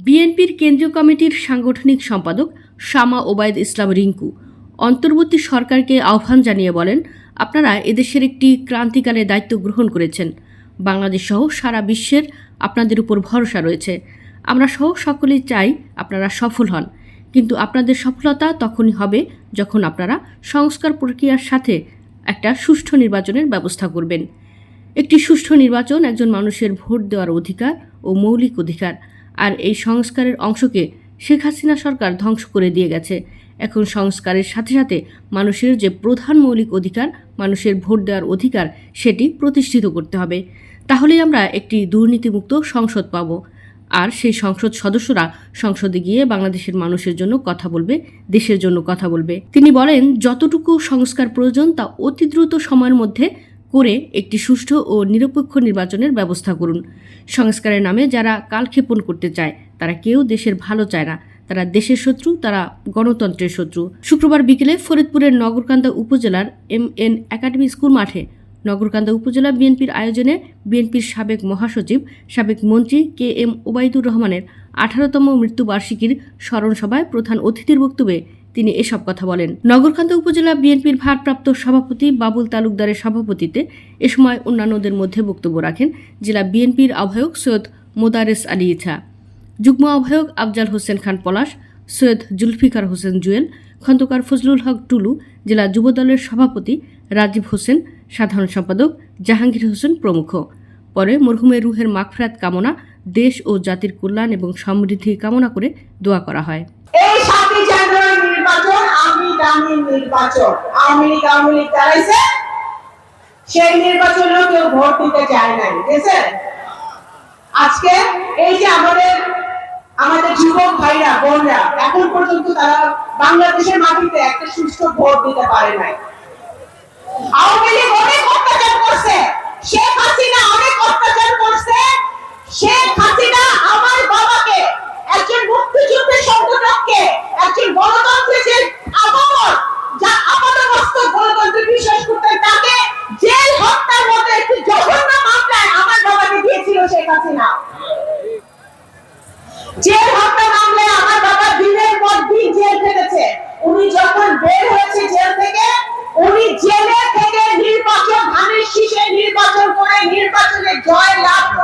বিএনপির কেন্দ্রীয় কমিটির সাংগঠনিক সম্পাদক শামা ওবায়দ ইসলাম রিঙ্কু অন্তর্বর্তী সরকারকে আহ্বান জানিয়ে বলেন, আপনারা এদেশের একটি ক্রান্তিকালে দায়িত্ব গ্রহণ করেছেন। বাংলাদেশ সহ সারা বিশ্বের আপনাদের উপর ভরসা রয়েছে। আমরা সহ সকলেই চাই আপনারা সফল হন। কিন্তু আপনাদের সফলতা তখনই হবে যখন আপনারা সংস্কার প্রক্রিয়ার সাথে একটা সুষ্ঠু নির্বাচনের ব্যবস্থা করবেন। একটি সুষ্ঠু নির্বাচন একজন মানুষের ভোট দেওয়ার অধিকার ও মৌলিক অধিকার। আর এই সংস্কারের অংশকে শেখ হাসিনা সরকার ধ্বংস করে দিয়ে গেছে। এখন সংস্কারের সাথে সাথে মানুষের যে প্রধান মৌলিক অধিকার, মানুষের ভোট দেওয়ার অধিকার, সেটি প্রতিষ্ঠিত করতে হবে। তাহলেই আমরা একটি দুর্নীতিমুক্ত সংসদ পাব। আর সেই সংসদ সদস্যরা সংসদে গিয়ে বাংলাদেশের মানুষের জন্য কথা বলবে, দেশের জন্য কথা বলবে। তিনি বলেন, যতটুকু সংস্কার প্রয়োজন তা অতি দ্রুত সময়ের মধ্যে করে একটি সুষ্ঠু ও নিরপেক্ষ নির্বাচনের ব্যবস্থা করুন। সংস্কারের নামে যারা কালক্ষেপণ করতে চায়, তারা কেউ দেশের ভালো চায় না। তারা দেশের শত্রু, তারা গণতন্ত্রের শত্রু। শুক্রবার বিকেলে ফরিদপুরের নগরকান্দা উপজেলার এম এন একাডেমি স্কুল মাঠে নগরকান্দা উপজেলা বিএনপির আয়োজনে বিএনপির সাবেক মহাসচিব, সাবেক মন্ত্রী কে এম ওবায়দুর রহমানের আঠারোতম মৃত্যুবার্ষিকীর স্মরণ সভায় প্রধান অতিথির বক্তব্যে তিনি এসব কথা বলেন। নগরকান্দা উপজেলা বিএনপির ভারপ্রাপ্ত সভাপতি বাবুল তালুকদারের সভাপতিত্বে এ সময় অন্যান্যদের মধ্যে বক্তব্য রাখেন জেলা বিএনপির আহ্বায়ক সৈয়দ মোদারেস আলী ইছা, যুগ্ম আহ্বায়ক আফজাল হোসেন খান পলাশ, সৈয়দ জুলফিকার হোসেন জুয়েল, খন্দকার ফজলুল হক টুলু, জেলা যুবদলের সভাপতি রাজীব হোসেন সাধারণ সম্পাদক জাহাঙ্গীর হোসেন প্রমুখ। পরে মরহুমের রুহের মাগফিরাত কামনা দেশ ও জাতির কল্যাণ এবং সমৃদ্ধি কামনা করে দোয়া করা হয়। এই জানুয়ারি নির্বাচন সেই কেউ ভোট দিতে চায় নাই আজকে এই যে আমাদের আমাদের যুবক ভাইরা, বোনরা, এখন পর্যন্ত তারা বাংলাদেশের মাটিতে একটা সুষ্ঠু ভোট দিতে পারে নাই আওয়ামী লীগ অনেক অত্যাচার করছে শেখ হাসিনা অনেক অত্যাচার করছে। শেখ হাসিনা আমার বাবাকে, একজন মুক্তিযুদ্ধের সংগঠককে, একজন গণতন্ত্রের যে যা আপাতমস্ত গণতন্ত্রে বিশ্বাস করতেন তাকে জেল হত্যার মতো একটি জঘন্য মামলায় আমার বাবাকে দিয়েছিল শেখ হাসিনা। জেল হত্যা মামলায় আমার বাবা দিনের পর দিন জেল খেটেছে। উনি যখন বের